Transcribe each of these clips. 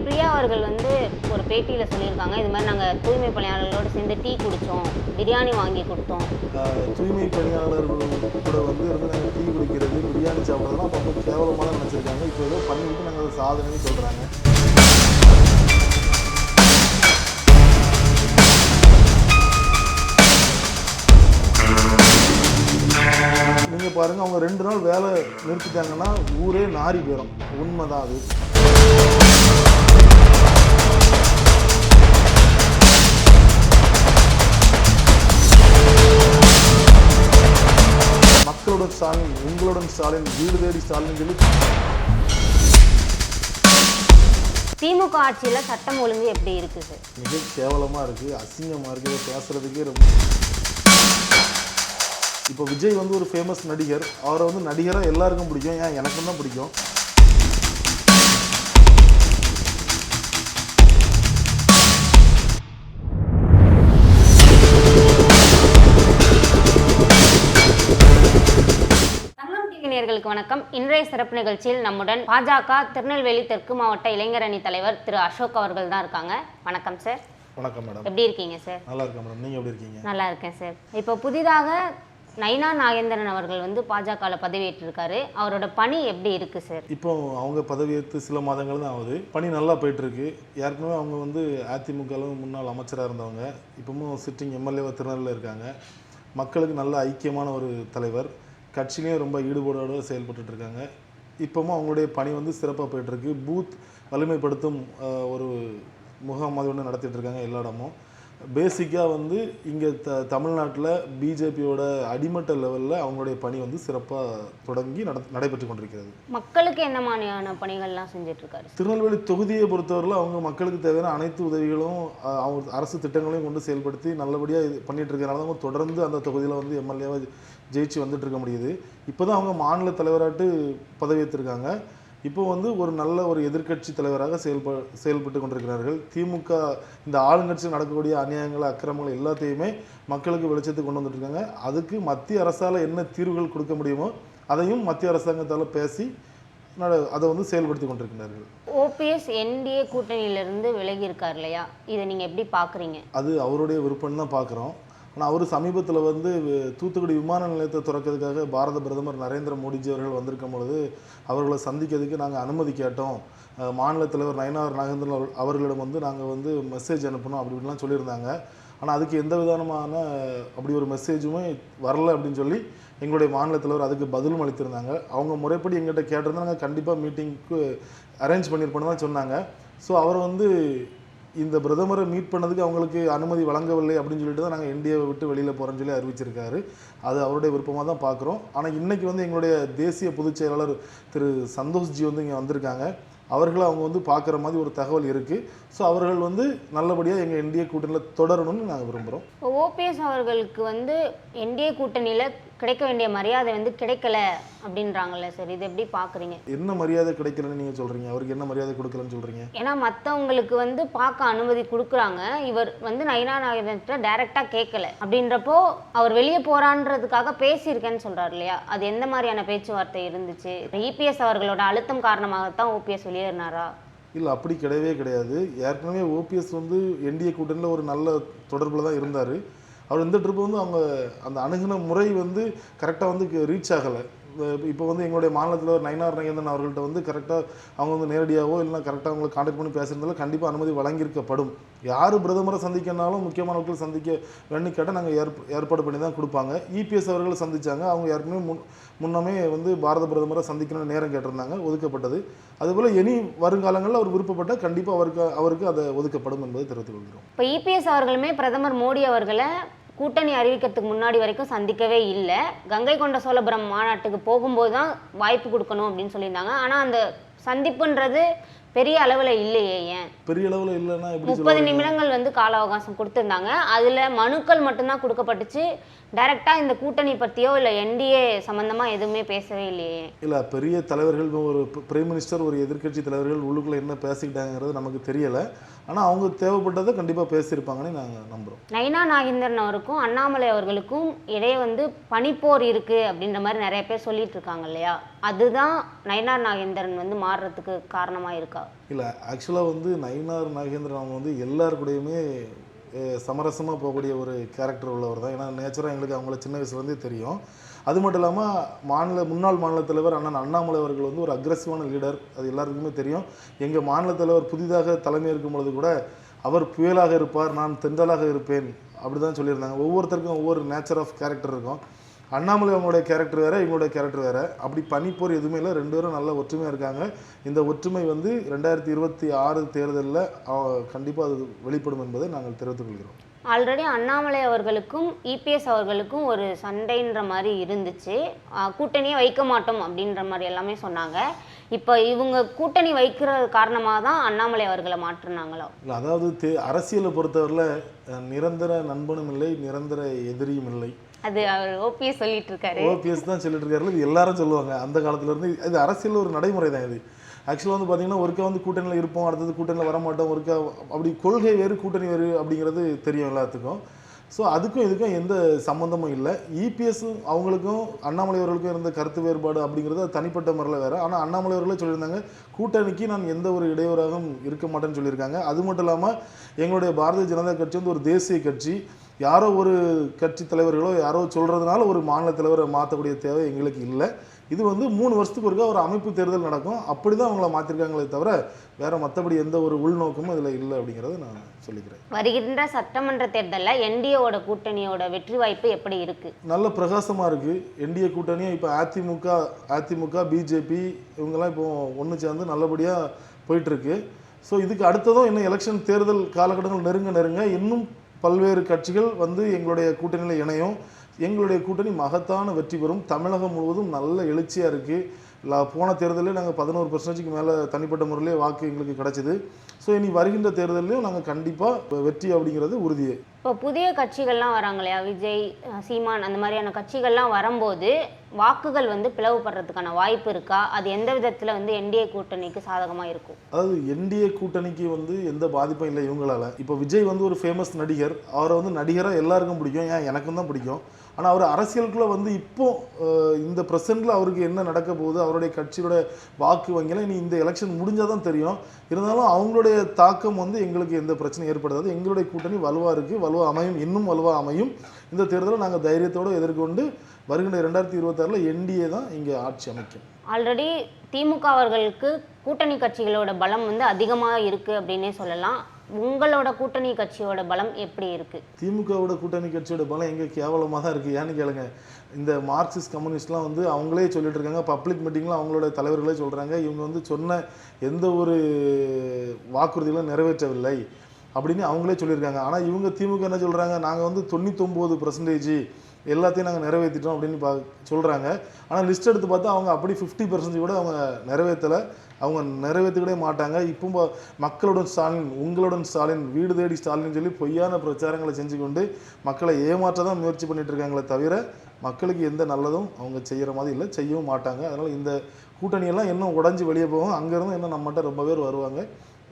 பிரியா அவர்கள் வந்து ஒரு பேட்டியில் சொல்லியிருக்காங்க. இது மாதிரி நாங்கள் தூய்மை பணியாளர்களோடு சேர்ந்து டீ குடித்தோம் பிரியாணி வாங்கி கொடுத்தோம். தூய்மை பணியாளர்கள் கூட வந்து இருந்து நாங்கள் டீ குடிக்கிறது பிரியாணி சாப்பிட்றதுலாம் அப்போ ரொம்ப கேவலமாக நினச்சிருக்காங்க. இப்போ ஏதோ பண்ணிட்டு நாங்கள் அதை சாதனைன்னு சொல்கிறாங்க நீங்கள் பாருங்கள் அவங்க ரெண்டு நாள் வேலை நிறுத்திட்டாங்கன்னா ஊரே நாரி போயிடும் உண்மைதான் அது. மக்களுடன் ஸ்டாலின் உங்களுடன் ஸ்டாலின் வீடு தேடி ஸ்டாலின் சொல்லி திமுக ஆட்சியில் சட்டம் ஒழுங்கு எப்படி இருக்குது? மிக கேவலமாக இருக்குது அசிங்கமாக இருக்குது இதை பேசுறதுக்கே ரொம்ப இப்போ விஜய் வந்து ஒரு ஃபேமஸ் நடிகர். அவரை வந்து நடிகராக எல்லாருக்கும் பிடிக்கும். ஏன் எனக்கும் தான் பிடிக்கும். நேயர்களுக்கு வணக்கம். இன்றைய சிறப்பு நிகழ்ச்சியில் நம்முடன் பாஜக திருநெல்வேலி தெற்கு மாவட்ட இளைஞர் அணி தலைவர் திரு அசோக் அவர்கள் தான் இருக்காங்க. வணக்கம் சார் வணக்கம் மேடம் எப்படி இருக்கீங்க சார் நல்லா இருக்கேன் மேடம் நீங்கள் எப்படி இருக்கீங்க? நல்லா இருக்கேன் சார் இப்போ புதிதாக நைனா நாகேந்திரன் அவர்கள் வந்து பாஜகவில் பதவியேற்றிருக்காரு. அவரோட பணி எப்படி இருக்கு சார் இப்போ அவங்க பதவியேற்று சில மாதங்கள் தான் ஆகுது. பணி நல்லா போயிட்டு இருக்கு ஏற்கனவே அவங்க வந்து அதிமுகவில் முன்னாள் அமைச்சராக இருந்தவங்க. இப்பவும் சிட்டிங் எம்எல்ஏவாக திருநெல்வேலியில் இருக்காங்க. மக்களுக்கு நல்ல ஐக்கியமான ஒரு தலைவர். கட்சியிலையும் ரொம்ப ஈடுபாடோடு செயல்பட்டுட்டு இருக்காங்க இப்பவும் அவங்களுடைய பணி வந்து சிறப்பாக போயிட்டு இருக்கு பூத் வலிமைப்படுத்தும் ஒரு முகாம் மாதிரி ஒன்று நடத்திட்டு இருக்காங்க எல்லா இடமும். பேசிக்காக வந்து இங்கே த தமிழ்நாட்டில் பிஜேபியோட அடிமட்ட லெவலில் அவங்களுடைய பணி வந்து சிறப்பாக தொடங்கி நட நடைபெற்று கொண்டிருக்கிறது. மக்களுக்கு என்ன மாதிரியான பணிகள்லாம் செஞ்சுட்டு இருக்காரு திருநெல்வேலி தொகுதியை பொறுத்தவரையில் அவங்க மக்களுக்கு தேவையான அனைத்து உதவிகளும் அவங்க அரசு திட்டங்களையும் கொண்டு செயல்படுத்தி நல்லபடியாக இது பண்ணிட்டு இருக்கறனால அவங்க தொடர்ந்து அந்த தொகுதியில் வந்து எம்எல்ஏவாக ஜெயிச்சு வந்துட்டு இருக்க முடியுது. இப்போ தான் அவங்க மாநில தலைவராட்டு பதவியேற்றிருக்காங்க. இப்போ வந்து ஒரு நல்ல ஒரு எதிர்க்கட்சி தலைவராக செயல்ப செயல்பட்டு கொண்டிருக்கிறார்கள். திமுக இந்த ஆளுங்கட்சியில் நடக்கக்கூடிய அநியாயங்கள் அக்கிரமங்கள் எல்லாத்தையுமே மக்களுக்கு வெளிச்சத்துக்கு கொண்டு வந்துட்டு இருக்காங்க. அதுக்கு மத்திய அரசால் என்ன தீர்வுகள் கொடுக்க முடியுமோ அதையும் மத்திய அரசாங்கத்தால் பேசி நட- அதை வந்து செயல்படுத்தி கொண்டிருக்கிறார்கள். ஓபிஎஸ் என்டிஏ கூட்டணியிலிருந்து விலகி இருக்கார் இல்லையா? இதை நீங்க எப்படி பாக்குறீங்க? அது அவருடைய விருப்பம் தான் பார்க்குறோம் ஆனால் அவர் சமீபத்தில் வந்து தூத்துக்குடி விமான நிலையத்தை திறக்கிறதுக்காக பாரத பிரதமர் நரேந்திர மோடிஜி அவர்கள் வந்திருக்கும் பொழுது அவர்களை சந்திக்கிறதுக்கு நாங்கள் அனுமதி கேட்டோம். மாநில தலைவர் நயனார் நாகேந்திரன் அவர்களிடம் வந்து நாங்கள் வந்து மெசேஜ் அனுப்பணும் அப்படி இப்படிலாம் சொல்லியிருந்தாங்க. ஆனால் அதுக்கு எந்த விதமான அப்படி ஒரு மெசேஜுமே வரல அப்படின்னு சொல்லி எங்களுடைய மாநில தலைவர் அதுக்கு பதிலும் அளித்திருந்தாங்க. அவங்க முறைப்படி எங்கிட்ட கேட்டிருந்தா நாங்கள் கண்டிப்பாக மீட்டிங்க்கு அரேஞ்ச் பண்ணியிருப்போம்னு தான் சொன்னாங்க. ஸோ அவர் வந்து இந்த பிரதமரை மீட் பண்ணதுக்கு அவங்களுக்கு அனுமதி வழங்கவில்லை அப்படின்னு சொல்லிட்டு தான் நாங்கள் இந்தியாவை விட்டு வெளியில் போகிறோன்னு சொல்லி அறிவிச்சிருக்காரு. அது அவருடைய விருப்பமாக தான் பார்க்குறோம் ஆனால் இன்னைக்கு வந்து எங்களுடைய தேசிய பொதுச் செயலாளர் திரு சந்தோஷ்ஜி வந்து இங்கே வந்திருக்காங்க. அவர்களை அவங்க வந்து பார்க்குற மாதிரி ஒரு தகவல் இருக்குது ஸோ அவர்கள் வந்து நல்லபடியாக எங்கள் என்டிஏ கூட்டணியில் தொடரணும்னு நாங்கள் விரும்புகிறோம் ஓபிஎஸ் அவர்களுக்கு வந்து என்டிஏ கூட்டணியில் கிடைக்க வேண்டிய மரியாதை வந்து கிடைக்கல அப்படின்றாங்கல்ல சார் இது எப்படி பாக்குறீங்க? என்ன மரியாதை கிடைக்கலன்னு நீங்கள் சொல்கிறீங்க அவருக்கு என்ன மரியாதை கொடுக்கலன்னு சொல்கிறீங்க ஏன்னா மற்றவங்களுக்கு வந்து பார்க்க அனுமதி கொடுக்குறாங்க. இவர் வந்து நைனா நாகேந்திரன்ட்ட டைரெக்டாக கேட்கல அப்படின்றப்போ அவர் வெளியே போறான்றதுக்காக பேசியிருக்கேன்னு சொல்றாரு இல்லையா? அது எந்த மாதிரியான பேச்சுவார்த்தை இருந்துச்சு? இபிஎஸ் அவர்களோட அழுத்தம் காரணமாகத்தான் ஓபிஎஸ் வெளியேறினாரா? இல்லை அப்படி கிடையவே கிடையாது. ஏற்கனவே ஓபிஎஸ் வந்து என்டிஏ கூட்டணியில் ஒரு நல்ல தொடர்பில் தான் இருந்தார். அவர் இந்த ட்ரிப் வந்து அவங்க அந்த அணுகுன முறை வந்து கரெக்டாக வந்து ரீச் ஆகலை. இப்போ வந்து எங்களுடைய மாநிலத்தில் ஒரு நயனார் நயந்தன் அவர்கள்ட்ட வந்து கரெக்டாக அவங்க வந்து நேரடியாகவோ இல்லைனா கரெக்டாக அவங்களை காண்டாக்ட் பண்ணி பேசுறதுனால கண்டிப்பாக அனுமதி வழங்கியிருக்கப்படும். யார் பிரதமரை சந்திக்கனாலும் முக்கியமானவர்கள் சந்திக்க வேணும்னு கேட்டால் நாங்கள் ஏற்ப ஏற்பாடு பண்ணி தான் கொடுப்பாங்க. இபிஎஸ் அவர்களை சந்திச்சாங்க. அவங்க ஏற்கனவே முன் முன்னமே வந்து பாரத பிரதமரை சந்திக்கணும்னு நேரம் கேட்டிருந்தாங்க ஒதுக்கப்பட்டது. அதுபோல் இனி வருங்காலங்களில் அவர் விருப்பப்பட்டால் கண்டிப்பாக அவருக்கு அவருக்கு அதை ஒதுக்கப்படும் என்பதை தெரிவித்துக் கொள்கிறோம். இப்போ இபிஎஸ் அவர்களுமே பிரதமர் மோடி அவர்களை கூட்டணி அறிவிக்கிறதுக்கு முன்னாடி வரைக்கும் சந்திக்கவே இல்லை. கங்கை கொண்ட சோழபுரம் மாநாட்டுக்கு போகும்போது தான் வாய்ப்பு கொடுக்கணும் அப்படின்னு சொல்லியிருந்தாங்க. ஆனால் அந்த சந்திப்புன்றது பெரிய அளவில் இல்லையே ஏன்? பெரிய அளவில் இல்லைன்னா முப்பது நிமிடங்கள் வந்து கால அவகாசம் கொடுத்துருந்தாங்க. அதில் மனுக்கள் மட்டும்தான் கொடுக்கப்பட்டுச்சு. டைரெக்டாக இந்த கூட்டணி பற்றியோ இல்லை என்டிஏ சம்மந்தமாக எதுவுமே பேசவே இல்லையே இல்லை பெரிய தலைவர்கள் ஒரு பிரைம் மினிஸ்டர் ஒரு எதிர்க்கட்சி தலைவர்கள் உள்ளுக்குள்ளே என்ன பேசிக்கிட்டாங்கிறது நமக்கு தெரியலை. ஆனால் அவங்க தேவைப்பட்டதை கண்டிப்பாக பேசியிருப்பாங்கன்னு நாங்கள் நம்புகிறோம் நைனா நாகேந்திரன் அவருக்கும் அண்ணாமலை அவர்களுக்கும் இடையே வந்து பனிப்போர் இருக்கு அப்படின்ற மாதிரி நிறைய பேர் சொல்லிட்டு இருக்காங்க இல்லையா? அதுதான் நைனா நாகேந்திரன் வந்து மாறுறதுக்கு காரணமா இருக்கா? இருக்கா இல்லை ஆக்சுவலாக வந்து நயினார் நாகேந்திரன் அவங்க வந்து எல்லார் கூடயுமே சமரசமாக போகக்கூடிய ஒரு கேரக்டர் உள்ளவர் தான். ஏன்னா நேச்சராக எங்களுக்கு அவங்கள சின்ன வயசுலேருந்தே தெரியும். அது மட்டும் இல்லாமல் மாநில முன்னாள் மாநில தலைவர் அண்ணன் அண்ணாமலை அவர்கள் வந்து ஒரு அக்ரஸிவான லீடர் அது எல்லாருக்குமே தெரியும். எங்கள் மாநில தலைவர் புதிதாக தலைமை இருக்கும் பொழுது கூட அவர் புயலாக இருப்பார் நான் தென்றலாக இருப்பேன். அப்படி தான் சொல்லியிருந்தாங்க. ஒவ்வொருத்தருக்கும் ஒவ்வொரு நேச்சர் ஆஃப் கேரக்டர் இருக்கும். அண்ணாமலை அவங்களுடைய கேரக்டர் வேறு இவங்களுடைய கேரக்டர் வேறு. அப்படி பனிப்போர் எதுவுமே இல்லை. ரெண்டு பேரும் நல்ல ஒற்றுமையாக இருக்காங்க. இந்த ஒற்றுமை வந்து ரெண்டாயிரத்தி இருபத்தி ஆறு தேர்தலில் கண்டிப்பாக அது வெளிப்படும் என்பதை நாங்கள் தெரிவித்துக் கொள்கிறோம். ஆல்ரெடி அண்ணாமலை அவர்களுக்கும் இபிஎஸ் அவர்களுக்கும் ஒரு சண்டைன்ற மாதிரி இருந்துச்சு. கூட்டணியே வைக்க மாட்டோம் அப்படின்ற மாதிரி எல்லாமே சொன்னாங்க. இப்போ இவங்க கூட்டணி வைக்கிற காரணமாக தான் அண்ணாமலை அவர்களை மாற்றுனாங்களோ? இல்லை அதாவது தே அரசியலை பொறுத்தவரையில் நிரந்தர நண்பனும் இல்லை நிரந்தர எதிரியும் இல்லை. அது அவர் ஓபிஎஸ் சொல்லிட்டு இருக்காரு. ஓபிஎஸ் தான் சொல்லிட்டு இருக்காரு. இது எல்லாரும் சொல்லுவாங்க. அந்த காலத்துல இருந்து இது அரசியல் ஒரு நடைமுறை தான் இது. ஆக்சுவலாக வந்து பார்த்தீங்கன்னா ஒருக்கா வந்து கூட்டணியில் இருப்போம் அடுத்தது கூட்டணியில் வர மாட்டோம் ஒருக்கா அப்படி கொள்கை வேறு கூட்டணி வேறு அப்படிங்கிறது தெரியும் எல்லாத்துக்கும். ஸோ அதுக்கும் இதுக்கும் எந்த சம்மந்தமும் இல்லை. இபிஎஸும் அவங்களுக்கும் அண்ணாமலை அவர்களுக்கும் இருந்த கருத்து வேறுபாடு அப்படிங்கிறது தனிப்பட்ட முறையில் வேறு. ஆனால் அண்ணாமலை அவர்களே சொல்லியிருந்தாங்க கூட்டணிக்கு நான் எந்த ஒரு இடையூறாகவும் இருக்க மாட்டேன்னு சொல்லியிருக்காங்க. அது மட்டும் இல்லாமல் எங்களுடைய பாரதிய ஜனதா கட்சி வந்து ஒரு தேசிய கட்சி. யாரோ ஒரு கட்சி தலைவர்களோ யாரோ சொல்கிறதுனால ஒரு மாநில தலைவரை மாற்றக்கூடிய தேவை எங்களுக்கு இல்லை. இது வந்து மூணு வருஷத்துக்கு ஒருக்கா ஒரு அமைப்பு தேர்தல் நடக்கும். அப்படி தான் அவங்கள மாற்றிருக்காங்களே தவிர வேற மற்றபடி எந்த ஒரு உள்நோக்கமும் இதில் இல்லை அப்படிங்கிறத நான் சொல்லிக்கிறேன். வருகின்ற சட்டமன்ற தேர்தலில் என்டிஏவோட கூட்டணியோட வெற்றி வாய்ப்பு எப்படி இருக்கு? நல்ல பிரகாசமாக இருக்குது என்டிஏ கூட்டணியும் இப்போ அதிமுக அதிமுக பிஜேபி இவங்கெல்லாம் இப்போ ஒன்று சேர்ந்து நல்லபடியாக போயிட்டுருக்கு. ஸோ இதுக்கு அடுத்ததும் இன்னும் எலெக்ஷன் தேர்தல் காலகட்டங்கள் நெருங்க நெருங்க இன்னும் பல்வேறு கட்சிகள் வந்து எங்களுடைய கூட்டணியில் இணையும். எங்களுடைய கூட்டணி மகத்தான வெற்றி பெறும். தமிழகம் முழுவதும் நல்ல எழுச்சியாக இருக்குது போன தேர்தலில் நாங்கள் பதினோரு பர்சன்டேஜுக்கு மேலே தனிப்பட்ட முறையிலே வாக்கு எங்களுக்கு கிடைச்சிது. ஸோ இனி வருகின்ற தேர்தலையும் நாங்கள் கண்டிப்பாக வெற்றி அப்படிங்கிறது உறுதியே. இப்போ புதிய கட்சிகள்லாம் வராங்க இல்லையா? விஜய் சீமான் அந்த மாதிரியான கட்சிகள்லாம் வரும்போது வாக்குகள் வந்து பிளவுபடுறதுக்கான வாய்ப்பு இருக்கா? அது எந்த விதத்தில் வந்து என்டிஏ கூட்டணிக்கு சாதகமாக இருக்கும்? அதாவது என்டிஏ கூட்டணிக்கு வந்து எந்த பாதிப்பும் இல்லை இவங்களால. இப்போ விஜய் வந்து ஒரு ஃபேமஸ் நடிகர். அவரை வந்து நடிகராக எல்லாருக்கும் பிடிக்கும். ஏன்? எனக்கும் தான் பிடிக்கும். ஆனால் அவர் அரசியலுக்குள்ளே வந்து இப்போ இந்த ப்ரெசென்ட்டில் அவருக்கு என்ன நடக்க போகுது அவருடைய கட்சியோட வாக்கு வங்கிலாம் இனி இந்த எலெக்ஷன் முடிஞ்சால் தான் தெரியும். இருந்தாலும் அவங்களுடைய தாக்கம் வந்து எங்களுக்கு எந்த பிரச்சனையும் ஏற்படாது. எங்களுடைய கூட்டணி வலுவாக இருக்குது வலுவாக அமையும். இன்னும் வலுவாக அமையும். இந்த தேர்தலை நாங்கள் தைரியத்தோடு எதிர்கொண்டு வருகின்ற ரெண்டாயிரத்தி இருபத்தாறில் என்டிஏ தான் இங்கே ஆட்சி அமைக்கும். ஆல்ரெடி திமுக அவர்களுக்கு கூட்டணி கட்சிகளோட பலம் வந்து அதிகமாக இருக்குது அப்படின்னே சொல்லலாம். உங்களோட கூட்டணி கட்சியோட பலம் எப்படி இருக்குது திமுகவோட கூட்டணி கட்சியோட பலம் எங்கே கேவலமாக தான் இருக்குது ஏன்னு கேளுங்க. இந்த மார்க்சிஸ்ட் கம்யூனிஸ்ட்லாம் வந்து அவங்களே சொல்லிட்டு இருக்காங்க. பப்ளிக் மீட்டிங்கில் அவங்களோட தலைவர்களே சொல்கிறாங்க இவங்க வந்து சொன்ன எந்த ஒரு வாக்குறுதிகளும் நிறைவேற்றவில்லை. அப்படின்னு அவங்களே சொல்லியிருக்காங்க. ஆனால் இவங்க திமுக என்ன சொல்கிறாங்க நாங்கள் வந்து தொண்ணூத்தொம்பது பர்சன்டேஜ் எல்லாத்தையும் நாங்கள் நிறைவேற்றிட்டோம் அப்படின்னு பா சொல்கிறாங்க ஆனால் லிஸ்ட் எடுத்து பார்த்தா அவங்க அப்படி ஃபிஃப்டி பர்சன்டேஜ் கூட அவங்க நிறைவேற்றலை அவங்க நிறைவேற்றிக்கிட்டே மாட்டாங்க. இப்போ மக்களுடன் ஸ்டாலின் உங்களுடன் ஸ்டாலின் வீடு தேடி ஸ்டாலின் சொல்லி பொய்யான பிரச்சாரங்களை செஞ்சு கொண்டு மக்களை ஏமாற்ற தான் முயற்சி பண்ணிட்டு இருக்காங்களே தவிர மக்களுக்கு எந்த நல்லதும் அவங்க செய்கிற மாதிரி இல்லை. செய்யவும் மாட்டாங்க. அதனால் இந்த கூட்டணியெல்லாம் இன்னும் உடஞ்சி வெளியே போகும். அங்கேருந்து இன்னும் நம்மகிட்ட ரொம்ப பேர் வருவாங்க.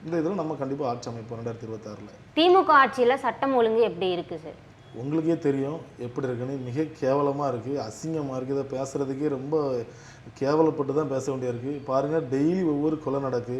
இந்த இதில் நம்ம கண்டிப்பாக ஆட்சி அமைப்போம் ரெண்டாயிரத்தி இருபத்தாறில். திமுக ஆட்சியில் சட்டம் ஒழுங்கு எப்படி இருக்குது சார்? உங்களுக்கே தெரியும் எப்படி இருக்குன்னு. மிக கேவலமாக இருக்குது அசிங்கமாக இருக்குது இதை பேசுகிறதுக்கே ரொம்ப கேவலப்பட்டு தான் பேச வேண்டியா இருக்குது பாருங்கள் டெய்லி ஒவ்வொரு கொலை நடக்கு.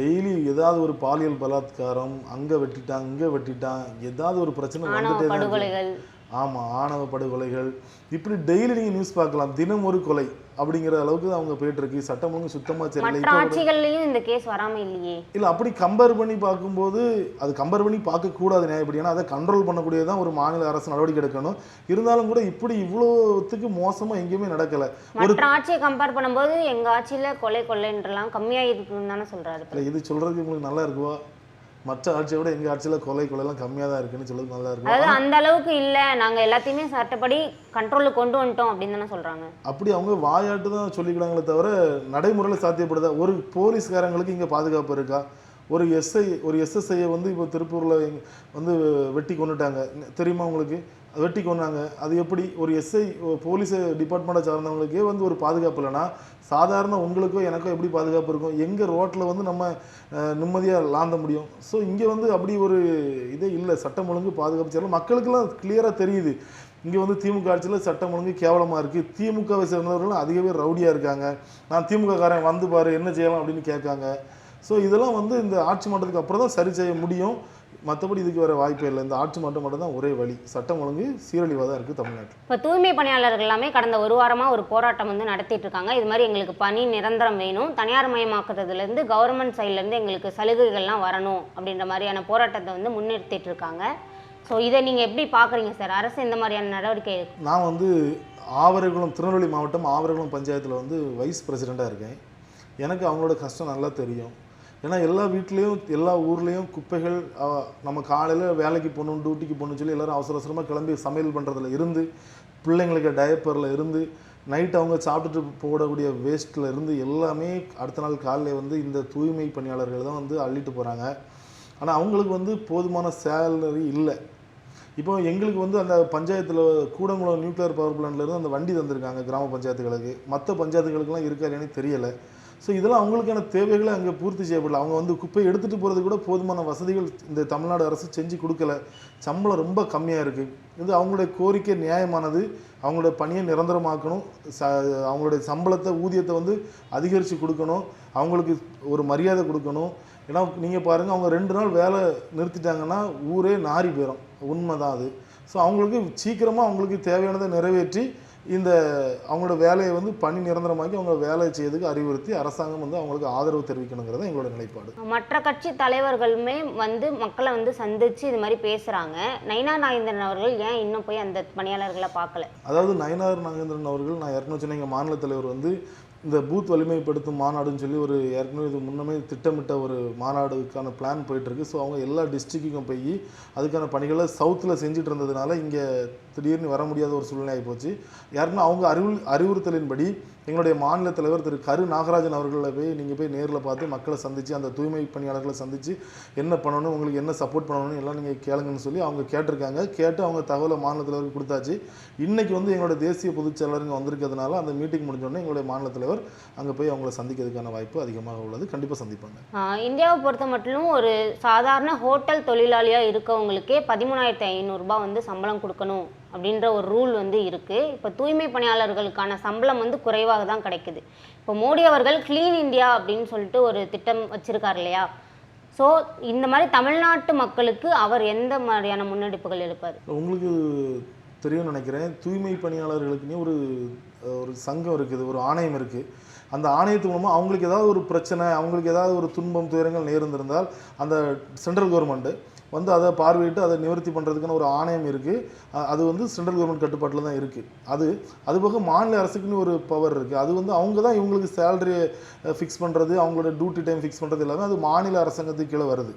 டெய்லி ஏதாவது ஒரு பாலியல் பலாத்காரம் அங்கே வெட்டிட்டான் இங்கே வெட்டிட்டான் ஏதாவது ஒரு பிரச்சனை வந்துட்டே தான் ஆமாம் ஆணவ படுகொலைகள். இப்படி டெய்லி நீங்கள் நியூஸ் பார்க்கலாம். தினம் ஒரு கொலை. அப்படிங்கிற அளவுக்கு அவங்க போயிட்டு இருக்கு. சட்டம் ஒழுங்கு சுத்தமாக சரியில்லை ஆட்சிகள்லையும் இந்த கேஸ் வராமல் இல்லையே. இல்லை அப்படி கம்பேர் பண்ணி பார்க்கும்போது அது கம்பேர் பண்ணி பார்க்கக்கூடாது நியாயப்படி. ஏன்னா அதை கண்ட்ரோல் பண்ணக்கூடியது தான் ஒரு மாநில அரசு நடவடிக்கை எடுக்கணும். இருந்தாலும் கூட இப்படி இவ்வளோத்துக்கு மோசமாக எங்கேயுமே நடக்கலை. மற்ற ஆட்சியை கம்பேர் பண்ணும்போது எங்க ஆட்சியில கொலை கொள்ளைன்றலாம் கம்மியா இருக்குன்னு தானே சொல்றாரு. இது சொல்கிறதுக்கு உங்களுக்கு நல்லா இருக்குவா? மற்ற ஆட்சியை விட எங்கள் ஆட்சியில் கொலை கொலைலாம் கம்மியாக தான் இருக்குன்னு சொல்றது நல்லா இருக்கும். அதாவது அந்த அளவுக்கு இல்ல. நாங்க எல்லாத்தையுமே சட்டப்படி கண்ட்ரோலுக்கு கொண்டு வந்துட்டோம் அப்படின்னு தானே சொல்றாங்க. அப்படி அவங்க வாயாட்டு தான் சொல்லிக்கிறாங்களே தவிர நடைமுறையில் சாத்தியப்படுதா? ஒரு போலீஸ்காரங்களுக்கு இங்கே பாதுகாப்பு இருக்கா? ஒரு எஸ்ஐ ஒரு எஸ்எஸ்ஐயை வந்து இப்போ திருப்பூரில் வந்து வெட்டி கொண்டுட்டாங்க. தெரியுமா உங்களுக்கு? வெட்டி கொண்டாங்க அது எப்படி? ஒரு எஸ்ஐ போலீஸ் டிபார்ட்மெண்ட்டை சார்ந்தவங்களுக்கே வந்து ஒரு பாதுகாப்பு இல்லைன்னா சாதாரண உங்களுக்கோ எனக்கோ எப்படி பாதுகாப்பு இருக்கும்? எங்கே ரோட்டில் வந்து நம்ம நிம்மதியாக லாந்த முடியும்? ஸோ இங்கே வந்து அப்படி ஒரு இதே இல்லை. சட்டம் ஒழுங்கு பாதுகாப்பு செய்யலாம் மக்களுக்கெல்லாம் கிளியராக தெரியுது. இங்கே வந்து திமுக ஆட்சியில் சட்டம் ஒழுங்கு கேவலமாக இருக்குது திமுகவை சேர்ந்தவர்களும் பேர் ரவுடியாக இருக்காங்க. நான் திமுக காரன் வந்து பாரு என்ன செய்யலாம் அப்படின்னு கேட்காங்க. ஸோ இதெல்லாம் வந்து இந்த ஆட்சி மாற்றத்துக்கு அப்புறம் தான் சரி செய்ய முடியும். மற்றபடி இதுக்கு வேறு வாய்ப்பே இல்லை. இந்த ஆட்சி மாற்றம் மட்டும் தான் ஒரே வழி. சட்டம் ஒழுங்கு சீரழிவாக தான் இருக்குது தமிழ்நாட்டில். இப்போ தூய்மை பணியாளர்கள் எல்லாமே கடந்த ஒரு வாரமாக ஒரு போராட்டம் வந்து நடத்திட்டு இருக்காங்க. இது மாதிரி எங்களுக்கு பணி நிரந்தரம் வேணும். தனியார் மயமாக்குறதுலேருந்து கவர்மெண்ட் சைட்லேருந்து எங்களுக்கு சலுகைகள்லாம் வரணும் அப்படின்ற மாதிரியான போராட்டத்தை வந்து முன்னிறுத்திட்டு இருக்காங்க. ஸோ இதை நீங்கள் எப்படி பார்க்குறீங்க சார்? அரசு இந்த மாதிரியான நடவடிக்கை நான் வந்து ஆவரகுளம் திருநெல்வேலி மாவட்டம் ஆவரகுளம் பஞ்சாயத்தில் வந்து வைஸ் பிரசிடெண்ட்டாக இருக்கேன். எனக்கு அவங்களோட கஷ்டம் நல்லா தெரியும். ஏன்னா எல்லா வீட்லேயும் எல்லா ஊர்லேயும் குப்பைகள் நம்ம காலையில் வேலைக்கு போகணும் டியூட்டிக்கு போகணும்னு சொல்லி எல்லோரும் அவசர அவசரமாக கிளம்பி சமையல் பண்ணுறதுல இருந்து பிள்ளைங்களுக்கு டயப்பரில் இருந்து நைட் அவங்க சாப்பிட்டுட்டு போடக்கூடிய வேஸ்ட்டில் இருந்து எல்லாமே அடுத்த நாள் காலையில் வந்து இந்த தூய்மை பணியாளர்கள் தான் வந்து அள்ளிட்டு போகிறாங்க ஆனால் அவங்களுக்கு வந்து போதுமான சேலரி இல்லை. இப்போ எங்களுக்கு வந்து அந்த பஞ்சாயத்தில் கூடங்குளம் நியூக்ளியர் பவர் பிளான்ட்லேருந்து அந்த வண்டி தந்திருக்காங்க கிராம பஞ்சாயத்துகளுக்கு. மற்ற பஞ்சாயத்துகளுக்கெல்லாம் இருக்காரு தெரியலை. ஸோ இதெல்லாம் அவங்களுக்கான தேவைகளை அங்கே பூர்த்தி செய்யப்படல. அவங்க வந்து குப்பை எடுத்துகிட்டு போகிறது கூட போதுமான வசதிகள் இந்த தமிழ்நாடு அரசு செஞ்சு கொடுக்கல. சம்பளம் ரொம்ப கம்மியாக இருக்குது இது அவங்களுடைய கோரிக்கை நியாயமானது. அவங்களுடைய பணியை நிரந்தரமாக்கணும். ச அவங்களுடைய சம்பளத்தை ஊதியத்தை வந்து அதிகரித்து கொடுக்கணும். அவங்களுக்கு ஒரு மரியாதை கொடுக்கணும். ஏன்னா நீங்கள் பாருங்கள் அவங்க ரெண்டு நாள் வேலை நிறுத்திட்டாங்கன்னா ஊரே நாறி போயிடும் உண்மை தான் அது. ஸோ அவங்களுக்கு சீக்கிரமாக அவங்களுக்கு தேவையானதை நிறைவேற்றி இந்த அவங்களோட வேலையை வந்து பணி நிரந்தரமாக்கி அவங்க வேலையை செய்யறதுக்கு அறிவுறுத்தி அரசாங்கம் வந்து அவங்களுக்கு ஆதரவு தெரிவிக்கணுங்கிறது எங்களோட நிலைப்பாடு. மற்ற கட்சி தலைவர்களுமே வந்து மக்களை வந்து சந்திச்சு இது மாதிரி பேசுகிறாங்க நைனா நாகேந்திரன் அவர்கள் ஏன் இன்னும் போய் அந்த பணியாளர்களை பார்க்கல? அதாவது நயனார் நாகேந்திரன் அவர்கள் நான் ஏற்கனவே சொன்ன எங்கள் மாநில தலைவர் வந்து இந்த பூத் வலிமைப்படுத்தும் மாநாடுன்னு சொல்லி ஒரு ஏற்கனவே இது முன்னமே திட்டமிட்ட ஒரு மாநாடுக்கான பிளான் போயிட்டுருக்கு. ஸோ அவங்க எல்லா டிஸ்ட்ரிக்ட்டுக்கும் போய் அதுக்கான பணிகளை சவுத்தில் செஞ்சுட்டு இருந்ததுனால இங்கே திடீர்னு வர முடியாத ஒரு சூழ்நிலை ஆகி போச்சு. யாருன்னா அவங்க அறிவு அறிவுறுத்தலின்படி எங்களுடைய மாநில தலைவர் திரு. கரு நாகராஜன் அவர்களை போய் நீங்கள் போய் நேரில் பார்த்து மக்களை சந்தித்து அந்த தூய்மை பணியாளர்களை சந்தித்து என்ன பண்ணணும் உங்களுக்கு என்ன சப்போர்ட் பண்ணணும் எல்லாம் நீங்கள் கேளுங்கன்னு சொல்லி அவங்க கேட்டிருக்காங்க. கேட்டு அவங்க தகவலை மாநில தலைவருக்கு கொடுத்தாச்சு. இன்றைக்கி வந்து எங்களோட தேசிய பொதுச் செயலாளர் வந்திருக்கிறதுனால அந்த மீட்டிங் முடிஞ்சோடனே எங்களுடைய மாநில தலைவர் அங்கே போய் அவங்கள சந்திக்கிறதுக்கான வாய்ப்பு அதிகமாக உள்ளது. கண்டிப்பாக சந்திப்பாங்க. இந்தியாவை பொறுத்த மட்டும் ஒரு சாதாரண ஹோட்டல் தொழிலாளியாக இருக்கவங்களுக்கே பதிமூணாயிரத்தி ஐநூறுரூபா வந்து சம்பளம் கொடுக்கணும் அப்படின்ற ஒரு ரூல் வந்து இருக்குது இப்போ தூய்மை பணியாளர்களுக்கான சம்பளம் வந்து குறைவாக தான் கிடைக்குது. இப்போ மோடி அவர்கள் க்ளீன் இந்தியா அப்படின்னு சொல்லிட்டு ஒரு திட்டம் வச்சுருக்கார் இல்லையா? ஸோ இந்த மாதிரி தமிழ்நாட்டு மக்களுக்கு அவர் எந்த மாதிரியான முன்னெடுப்புகள் எடுப்பார்? உங்களுக்கு தெரியும்னு நினைக்கிறேன். தூய்மை பணியாளர்களுக்குன்னே ஒரு ஒரு சங்கம் இருக்குது ஒரு ஆணையம் இருக்குது. அந்த ஆணையத்து மூலமாக அவங்களுக்கு ஏதாவது ஒரு பிரச்சனை அவங்களுக்கு ஏதாவது ஒரு துன்பம் துயரங்கள் நேர்ந்திருந்தால் அந்த சென்ட்ரல் கவர்மெண்ட்டு வந்து அதை பார்வையிட்டு அதை நிவர்த்தி பண்ணுறதுக்குன்னு ஒரு ஆணையம் இருக்குது அது வந்து சென்ட்ரல் கவர்மெண்ட் கட்டுப்பாட்டில் தான் இருக்குது அது அதுபோக மாநில அரசுக்குன்னு ஒரு பவர் இருக்குது அது வந்து அவங்க தான் இவங்களுக்கு சேலரி ஃபிக்ஸ் பண்ணுறது அவங்களோட டியூட்டி டைம் ஃபிக்ஸ் பண்ணுறது எல்லாமே அது மாநில அரசாங்கத்துக்கு கீழே வருது.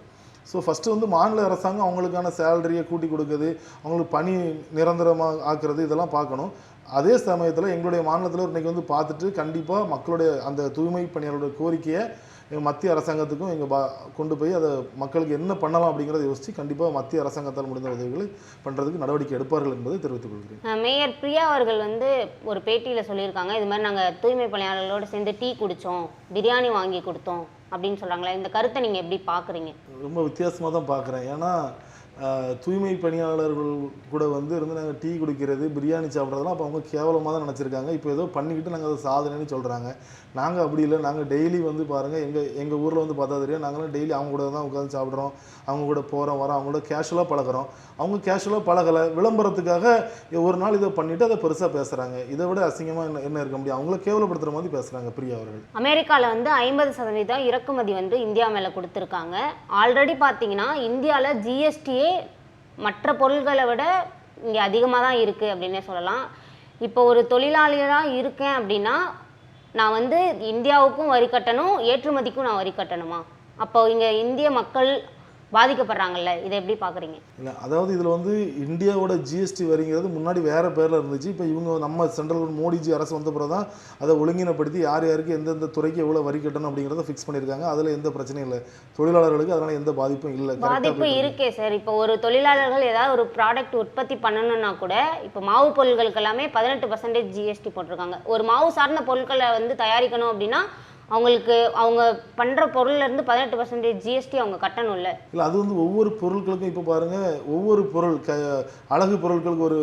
ஸோ ஃபஸ்ட்டு வந்து மாநில அரசாங்கம் அவங்களுக்கான சேலரியை கூட்டி கொடுக்குறது அவங்களுக்கு பணி நிரந்தரமாக ஆக்குறது இதெல்லாம் பார்க்கணும். அதே சமயத்தில் எங்களுடைய மாநிலத்தில் இன்னைக்கு வந்து பார்த்துட்டு கண்டிப்பாக மக்களுடைய அந்த தூய்மை பணியாளருடைய கோரிக்கையை எங்கள் மத்திய அரசாங்கத்துக்கும் எங்கள் பா கொண்டு போய் அதை மக்களுக்கு என்ன பண்ணலாம் அப்படிங்கிறத யோசித்து கண்டிப்பாக மத்திய அரசாங்கத்தால் முடிந்த உதவிகளை பண்ணுறதுக்கு நடவடிக்கை எடுப்பார்கள் என்பதை தெரிவித்துக் கொள்கிறேன். மேயர் பிரியா அவர்கள் வந்து ஒரு பேட்டியில் சொல்லியிருக்காங்க இது மாதிரி நாங்கள் தூய்மை பணியாளர்களோடு சேர்ந்து டீ குடித்தோம் பிரியாணி வாங்கி கொடுத்தோம் அப்படின்னு சொல்கிறாங்களே இந்த கருத்தை நீங்கள் எப்படி பார்க்குறீங்க ரொம்ப வித்தியாசமாக தான் பார்க்குறேன் ஏன்னா தூய்மை பணியாளர்கள் கூட வந்து இருந்து நாங்கள் டீ குடிக்கிறது பிரியாணி சாப்பிட்றதெல்லாம் அப்போ அவங்க கேவலமாக தான் நினச்சிருக்காங்க. இப்போ ஏதோ பண்ணிக்கிட்டு நாங்கள் அதை சாதனைன்னு சொல்கிறாங்க நாங்கள் அப்படி இல்லை. நாங்கள் டெய்லி வந்து பாருங்கள் எங்கள் எங்கள் ஊரில் வந்து பார்த்தா தெரியும் நாங்களும் டெய்லி அவங்க கூட தான் உட்காந்து சாப்பிட்றோம். அவங்க கூட போகிறோம் வரோம். அவங்க கூட கேஷுவலாக பழகுறோம். அவங்க கேஷுவலாக பழகலை. விளம்பரத்துக்காக ஒரு நாள் இதை பண்ணிவிட்டு அதை பெருசாக பேசுகிறாங்க இதை விட அசிங்கமாக என்ன என்ன இருக்க முடியும்? அவங்கள கேவலப்படுத்துகிற மாதிரி பேசுகிறாங்க பிரியா அவர்கள். அமெரிக்காவில் வந்து ஐம்பது சதவீதம் இறக்குமதி வந்து இந்தியா மேலே கொடுத்துருக்காங்க. ஆல்ரெடி பார்த்தீங்கன்னா இந்தியாவில் ஜிஎஸ்டி மற்ற பொருள்களை விட இங்கே அதிகமாக தான் இருக்குது அப்படின்னே சொல்லலாம். இப்போ ஒரு தொழிலாளியராக இருக்கேன் அப்படின்னா நான் வந்து இந்தியாவுக்கும் வரி கட்டணும் ஏற்றுமதிக்கும் நான் வரி கட்டணுமா? அப்போ இங்கே இந்திய மக்கள் பாதிக்கப்படுறாங்கல்ல? இதை எப்படி பார்க்குறீங்க? இல்லை அதாவது இதில் வந்து இந்தியாவோட ஜிஎஸ்டி வரிங்கிறது முன்னாடி வேறு பேரில் இருந்துச்சு. இப்போ இவங்க நம்ம சென்ட்ரல் மோடிஜி அரசு வந்த பிறகு தான் அதை ஒழுங்கினப்படுத்தி யார் யாருக்கு எந்தெந்த துறைக்கு எவ்வளோ வரி கட்டணும் அப்படிங்கிறத ஃபிக்ஸ் பண்ணியிருக்காங்க. அதில் எந்த பிரச்சனையும் இல்லை. தொழிலாளர்களுக்கு அதனால் எந்த பாதிப்பும் இல்லை. பாதிப்பு. இருக்கே சார். இப்போ ஒரு தொழிலாளர்கள் ஏதாவது ஒரு ப்ராடக்ட் உற்பத்தி பண்ணணும்னா கூட இப்போ மாவு பொருட்களுக்கு எல்லாமே பதினெட்டு பர்சன்டேஜ் ஜிஎஸ்டி போட்டிருக்காங்க. ஒரு மாவு சார்ந்த பொருட்களை வந்து தயாரிக்கணும் அப்படின்னா அவங்களுக்கு அவங்க பண்ணுற பொருள்லேருந்து பதினெட்டு பர்சன்டேஜ் ஜிஎஸ்டி அவங்க கட்டணும்ல. இல்லை அது வந்து ஒவ்வொரு பொருட்களுக்கும் இப்போ பாருங்கள் ஒவ்வொரு பொருள் க அழகு பொருட்களுக்கு ஒரு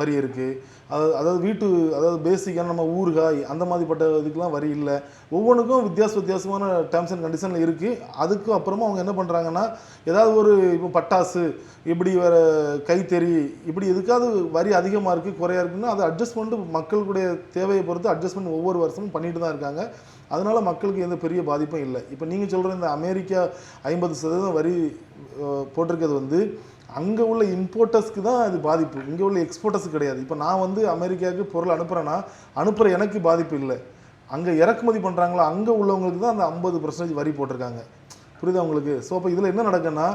வரி இருக்குது அதாவது அதாவது வீட்டு அதாவது பேசிக்கான நம்ம ஊறுகாய் அந்த மாதிரிப்பட்ட இதுக்கெலாம் வரி இல்லை. ஒவ்வொன்றுக்கும் வித்தியாச வித்தியாசமான டேர்ம்ஸ் அண்ட் கண்டிஷனில் இருக்குது அதுக்கு அப்புறமா அவங்க என்ன பண்ணுறாங்கன்னா ஏதாவது ஒரு இப்போ பட்டாசு இப்படி வர கைத்தறி இப்படி எதுக்காவது வரி அதிகமாக இருக்குது குறையா இருக்குன்னா அதை அட்ஜஸ்ட்மெண்ட்டு மக்களுடைய தேவையை பொறுத்து அட்ஜஸ்ட்மெண்ட் ஒவ்வொரு வருஷமும் பண்ணிட்டு தான் இருக்காங்க. அதனால் மக்களுக்கு எந்த பெரிய பாதிப்பும் இல்லை. இப்போ நீங்கள் சொல்கிற இந்த அமெரிக்கா ஐம்பது சதவீதம் வரி போட்டிருக்கிறது வந்து அங்கே உள்ள இம்போர்ட்டர்ஸ்க்கு தான் அது பாதிப்பு. இங்கே உள்ள எக்ஸ்போர்ட்டர்ஸ் கிடையாது. இப்போ நான் வந்து அமெரிக்காவுக்கு பொருள் அனுப்புகிறேன்னா அனுப்புகிற எனக்கு பாதிப்பு இல்லை. அங்கே இறக்குமதி பண்ணுறாங்களோ அங்கே உள்ளவங்களுக்கு தான் அந்த ஐம்பது பர்சன்டேஜ் வரி போட்டிருக்காங்க. புரியுதா உங்களுக்கு? ஸோ அப்போ இதில் என்ன நடக்குன்னா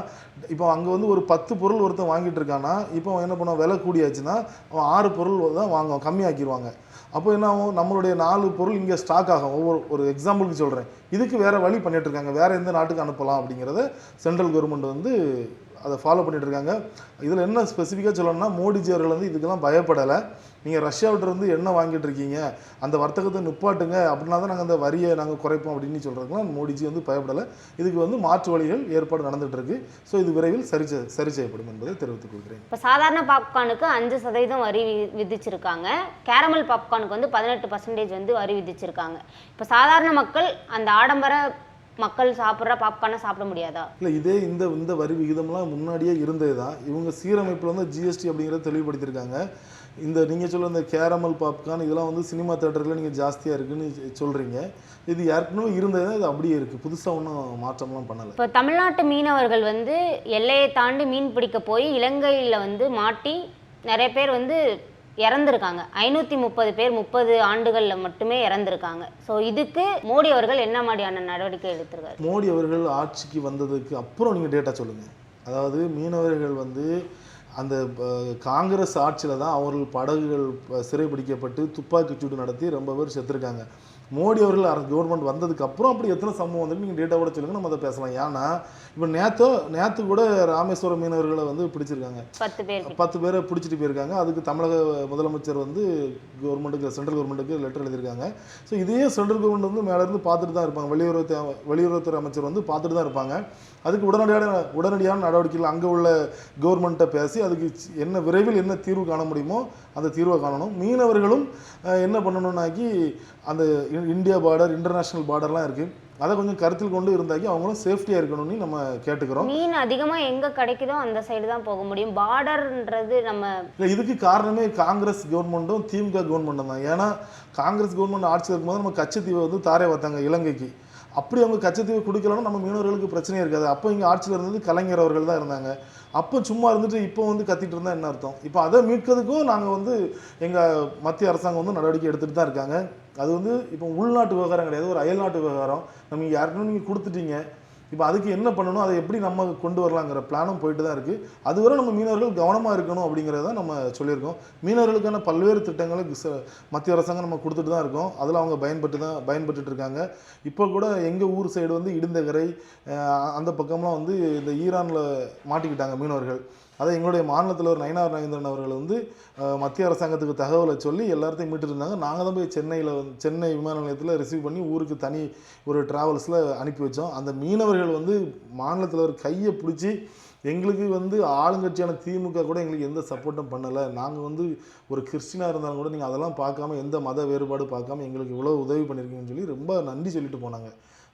இப்போ அங்கே வந்து ஒரு பத்து பொருள் ஒருத்தன் வாங்கிட்டு இருக்கான்னா இப்போ அவன் என்ன பண்ணுவான்? விலை கூடியாச்சுன்னா அவன் ஆறு பொருள் தான் வாங்குவான். கம்மியாக்கிடுவாங்க அப்போ என்ன ஆகும்? நம்மளுடைய நாலு பொருள் இங்கே ஸ்டாக் ஆகும். ஒவ்வொரு ஒரு எக்ஸாம்பிளுக்கு சொல்கிறேன் இதுக்கு வேறு வழி பண்ணிகிட்ருக்காங்க இருக்காங்க. எந்த நாட்டுக்கு அனுப்பலாம் அப்படிங்கிறத சென்ட்ரல் கவர்மெண்ட் வந்து அதை ஃபாலோ பண்ணிட்டு இருக்காங்க இதில் என்ன ஸ்பெசிஃபிக்காக சொல்லணும்னா மோடிஜி அவர்கள் வந்து இதுக்கெல்லாம் பயப்படலை. நீங்கள் ரஷ்யாவிட்ட இருந்து என்ன வாங்கிட்டு இருக்கீங்க? அந்த வர்த்தகத்தை நிப்பாட்டுங்க. அப்படின்னா தான் நாங்கள் அந்த வரியை நாங்கள் குறைப்போம் அப்படின்னு சொல்கிறதுக்குலாம் மோடிஜி வந்து பயப்படலை. இதுக்கு வந்து மாற்று வழிகள் ஏற்பாடு நடந்துட்டு இருக்கு ஸோ இது விரைவில் சரி சரி செய்யப்படும் என்பதை தெரிவித்துக் கொள்கிறேன். இப்போ சாதாரண பாப்கார்னுக்கு அஞ்சு சதவீதம் வரி வி- விதிச்சிருக்காங்க. கேரமல் பாப்கார்னுக்கு வந்து பதினெட்டு பர்சன்டேஜ் வந்து வரி விதிச்சிருக்காங்க. இப்போ சாதாரண மக்கள் அந்த ஆடம்பர மக்கள் சாப்பிட்ற பாப்கார்னை சாப்பிட முடியாதா? இல்லை இதே இந்த இந்த வரி விகிதம்லாம் முன்னாடியே இருந்தது தான் இவங்க சீரமைப்பில் வந்து ஜிஎஸ்டி அப்படிங்கிறத தெளிவுபடுத்தியிருக்காங்க. இந்த நீங்கள் சொல்ல இந்த கேரமல் பாப்கார்ன் இதெல்லாம் வந்து சினிமா தேட்டரில் நீங்கள் ஜாஸ்தியாக இருக்குன்னு சொல்கிறீங்க இது ஏற்கனவே இருந்தது இது அப்படியே இருக்குது புதுசாக ஒன்றும் மாற்றம்லாம் பண்ணலை. இப்போ தமிழ்நாட்டு மீனவர்கள் வந்து எல்லையை தாண்டி மீன் பிடிக்க போய் இலங்கையில் வந்து மாட்டி நிறைய பேர் வந்து இறந்துருக்காங்க. ஐநூற்றி முப்பது பேர் முப்பது ஆண்டுகளில் மட்டுமே இறந்துருக்காங்க. ஸோ இதுக்கு மோடி அவர்கள் என்ன மாதிரியான நடவடிக்கை எடுத்திருக்காரு? மோடி அவர்கள் ஆட்சிக்கு வந்ததுக்கு அப்புறம் நீங்கள் டேட்டா சொல்லுங்கள் அதாவது மீனவர்கள் வந்து அந்த காங்கிரஸ் ஆட்சியில் தான் அவர்கள் படகுகள் ப- சிறைபிடிக்கப்பட்டு துப்பாக்கி சூடு நடத்தி ரொம்ப பேர் செத்துருக்காங்க. மோடி அவர்கள் அரசு கவர்மெண்ட் வந்ததுக்கு அப்புறம் அப்படி எத்தனை சம்பவம் வந்து நீங்கள் டேட்டாவோட சொல்லுங்க நம்ம அதை பேசலாம். ஏன்னா இப்போ நேத்தோ நேற்று கூட ராமேஸ்வரம் மீனவர்களை வந்து பிடிச்சிருக்காங்க. பத்து பேர். பத்து பேரை பிடிச்சிட்டு போயிருக்காங்க. அதுக்கு தமிழக முதலமைச்சர் வந்து கவர்மெண்ட்டுக்கு சென்ட்ரல் கவர்மெண்ட்டுக்கு லெட்டர் எழுதியிருக்காங்க. ஸோ இதையே சென்ட்ரல் கவர்மெண்ட் வந்து மேல இருந்து பார்த்துட்டு தான் இருப்பாங்க. வெளியுறவு வெளியுறவுத்துறை அமைச்சர் வந்து பார்த்துட்டு தான் இருப்பாங்க. அதுக்கு உடனடியான உடனடியான நடவடிக்கைகள் அங்கே உள்ள கவர்மெண்ட்டை பேசி அதுக்கு என்ன விரைவில் என்ன தீர்வு காண முடியுமோ அந்த தீர்வை காணணும். மீனவர்களும் என்ன பண்ணணும்னாக்கி அந்த இந்தியா பார்டர் இன்டர்நேஷ்னல் பார்டர்லாம் இருக்குது அதை கொஞ்சம் கருத்தில் கொண்டு இருந்தாக்கி அவங்களும் சேஃப்டியாக இருக்கணும்னு நம்ம கேட்டுக்கிறோம். மீன் அதிகமாக எங்கே கிடைக்குதோ அந்த சைடு தான் போக முடியும். பார்டர்ன்றது நம்ம இல்லை இதுக்கு காரணமே காங்கிரஸ் கவர்மெண்ட்டும் திமுக கவர்மெண்ட்டும் தான். ஏன்னா காங்கிரஸ் கவர்மெண்ட் ஆட்சியில் இருக்கும்போது நம்ம கச்சத்தீவை வந்து தாரை வைத்தாங்க இலங்கைக்கு. அப்படி அவங்க கச்சத்தீவை கொடுக்கலன்னா நம்ம மீனவர்களுக்கு பிரச்சனையே இருக்காது. அப்போ இங்கே ஆட்சியில் இருந்தது கலைஞர் அவர்கள் தான் இருந்தாங்க. அப்போ சும்மா இருந்துட்டு இப்போ வந்து கத்திட்டு இருந்தால் என்ன அர்த்தம்? இப்போ அதை மீட்கிறதுக்கும் நாங்கள் வந்து எங்கள் மத்திய அரசாங்கம் வந்து நடவடிக்கை எடுத்துகிட்டு தான் இருக்காங்க. அது வந்து இப்போ உள்நாட்டு விவகாரம் கிடையாது. ஒரு அயல்நாட்டு விவகாரம். நம்ம யாருக்குன்னு நீங்கள் கொடுத்துட்டீங்க. இப்போ அதுக்கு என்ன பண்ணணும் அதை எப்படி நம்ம கொண்டு வரலாங்கிற பிளானும் போயிட்டு தான் இருக்குது அதுவரை நம்ம மீனவர்கள் கவனமாக இருக்கணும் அப்படிங்கிறத நம்ம சொல்லியிருக்கோம். மீனவர்களுக்கான பல்வேறு திட்டங்களை ச- மத்திய அரசாங்கம் நம்ம கொடுத்துட்டு தான் இருக்கோம். அதில் அவங்க பயன்பட்டு தான் பயன்பட்டு இருக்காங்க. இப்போ கூட எங்கள் ஊர் சைடு வந்து இடிந்தகரை அந்த பக்கம்லாம் வந்து இந்த ஈரானில் மாட்டிக்கிட்டாங்க மீனவர்கள். அதை எங்களுடைய மாநிலத்தில் ஒரு நயனார் நாகேந்திரன் அவர்கள் வந்து மத்திய அரசாங்கத்துக்கு தகவலை சொல்லி எல்லாத்தையும் மீட்டுருந்தாங்க. நாங்கள் தான் போய் சென்னையில் வந்து சென்னை விமான நிலையத்தில் ரிசீவ் பண்ணி ஊருக்கு தனி ஒரு டிராவல்ஸில் அனுப்பி வச்சோம். அந்த மீனவர்கள் வந்து மாநிலத்தில் ஒரு கையை பிடிச்சி எங்களுக்கு வந்து ஆளுங்கட்சியான திமுக கூட எங்களுக்கு எந்த சப்போர்ட்டும் பண்ணலை. நாங்கள் வந்து ஒரு கிறிஸ்டினாக இருந்தாலும் கூட நீங்கள் அதெல்லாம் பார்க்காம எந்த மத வேறுபாடு பார்க்காம எங்களுக்கு இவ்வளோ உதவி பண்ணியிருக்கீங்கன்னு சொல்லி ரொம்ப நன்றி சொல்லிட்டு போனாங்க.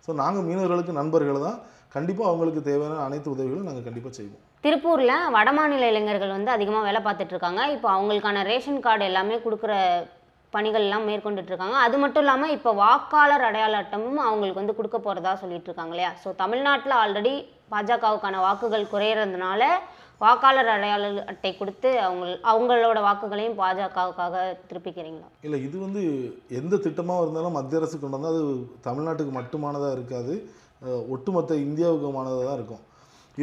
ஸோ நாங்கள் மீனவர்களுக்கு நண்பர்கள் தான். கண்டிப்பாக அவங்களுக்கு தேவையான அனைத்து உதவிகளும் நாங்கள் கண்டிப்பாக செய்வோம். திருப்பூரில் வடமாநில இளைஞர்கள் வந்து அதிகமாக வேலை பார்த்துட்டு இருக்காங்க. இப்போ அவங்களுக்கான ரேஷன் கார்டு எல்லாமே கொடுக்குற பணிகள் எல்லாம் மேற்கொண்டுட்டு இருக்காங்க. அது மட்டும் இல்லாமல் இப்போ வாக்காளர் அடையாள அட்டமும் அவங்களுக்கு வந்து கொடுக்க போகிறதா சொல்லிட்டு இருக்காங்க இல்லையா? ஸோ தமிழ்நாட்டில் ஆல்ரெடி பாஜகவுக்கான வாக்குகள் குறையிறதுனால வாக்காளர் அடையாள அட்டை கொடுத்து அவங்க அவங்களோட வாக்குகளையும் பாஜகவுக்காக திருப்பிக்கிறீங்களா? இல்லை இது வந்து எந்த திட்டமாக இருந்தாலும் மத்திய அரசு கொண்டு வந்தால் அது தமிழ்நாட்டுக்கு மட்டுமானதாக இருக்காது. ஒட்டுமொத்த இந்தியாவுக்குமானதாக தான் இருக்கும்.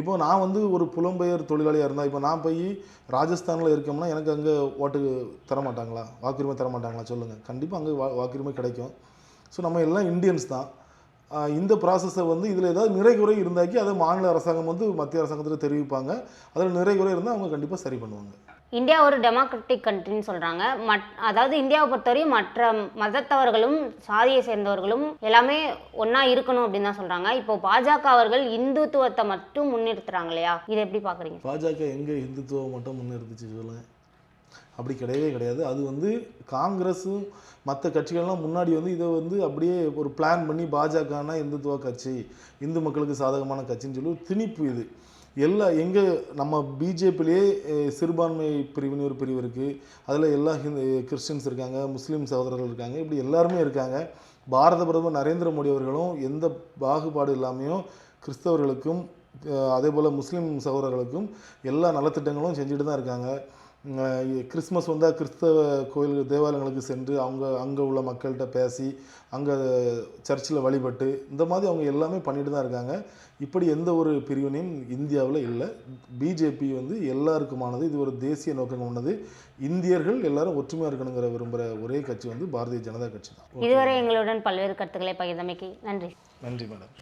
இப்போ நான் வந்து ஒரு புலம்பெயர் தொழிலாளியாக இருந்தால் இப்போ நான் போய் ராஜஸ்தானில் இருக்கோம்னா எனக்கு அங்கே ஓட்டு தர மாட்டாங்களா வாக்குரிமை தர மாட்டாங்களா சொல்லுங்கள் கண்டிப்பாக அங்கே வா வாக்குரிமை கிடைக்கும். ஸோ நம்ம எல்லாம் இந்தியன்ஸ் தான். இந்த ப்ராசஸை வந்து இதில் ஏதாவது நிறைகுறை இருந்தாக்கி அதை மாநில அரசாங்கம் வந்து மத்திய அரசாங்கத்தில் தெரிவிப்பாங்க. அதில் நிறைகுறை இருந்தால் அவங்க கண்டிப்பாக சரி பண்ணுவாங்க. இந்தியா ஒரு டெமோக்ராட்டிக் கண்ட்ரின்னு சொல்கிறாங்க மட் அதாவது இந்தியாவை பொறுத்தவரையும் மற்ற மதத்தவர்களும் சாதியை சேர்ந்தவர்களும் எல்லாமே ஒன்றா இருக்கணும் அப்படின்னு தான் சொல்கிறாங்க இப்போ பாஜக அவர்கள் இந்துத்துவத்தை மட்டும் முன்னிறுத்துறாங்க இல்லையா? இதை எப்படி பார்க்குறீங்க? பாஜக எங்கே இந்துத்துவம் மட்டும் முன்னிறுத்துச்சு சொல்லுங்க. அப்படி கிடையவே கிடையாது. அது வந்து காங்கிரஸும் மற்ற கட்சிகள்லாம் முன்னாடி வந்து இதை வந்து அப்படியே ஒரு பிளான் பண்ணி பாஜகனா இந்துத்துவ கட்சி இந்து மக்களுக்கு சாதகமான கட்சின்னு சொல்லி திணிப்பு இது. எல்லா எங்கே நம்ம பிஜேபிலேயே சிறுபான்மை பிரிவின் ஒரு பிரிவு இருக்குது அதில் எல்லா ஹிந்து கிறிஸ்டின்ஸ் இருக்காங்க முஸ்லீம் சகோதரர்கள் இருக்காங்க இப்படி எல்லாருமே இருக்காங்க. பாரத பிரதமர் நரேந்திர மோடி அவர்களும் எந்த பாகுபாடு இல்லாமையும் கிறிஸ்தவர்களுக்கும் அதே போல் முஸ்லீம் சகோதரர்களுக்கும் எல்லா நலத்திட்டங்களும் செஞ்சுட்டு தான் இருக்காங்க. கிறிஸ்மஸ் வந்தால் கிறிஸ்தவ கோயில் தேவாலயங்களுக்கு சென்று அவங்க அங்கே உள்ள மக்கள்கிட்ட பேசி அங்கே சர்ச்சில் வழிபட்டு இந்த மாதிரி அவங்க எல்லாமே பண்ணிட்டு தான் இருக்காங்க. இப்படி எந்த ஒரு பிரிவினையும் இந்தியாவில் இல்லை. பிஜேபி வந்து எல்லாருக்குமானது இது ஒரு தேசிய நோக்கம் கொண்டது. இந்தியர்கள் எல்லாரும் ஒற்றுமையாக இருக்கணுங்கிற விரும்புகிற ஒரே கட்சி வந்து பாரதிய ஜனதா கட்சி தான். இதுவரை எங்களுடன் பல்வேறு கருத்துக்களை பகிர்ந்தமைக்கு நன்றி. நன்றி மேடம்.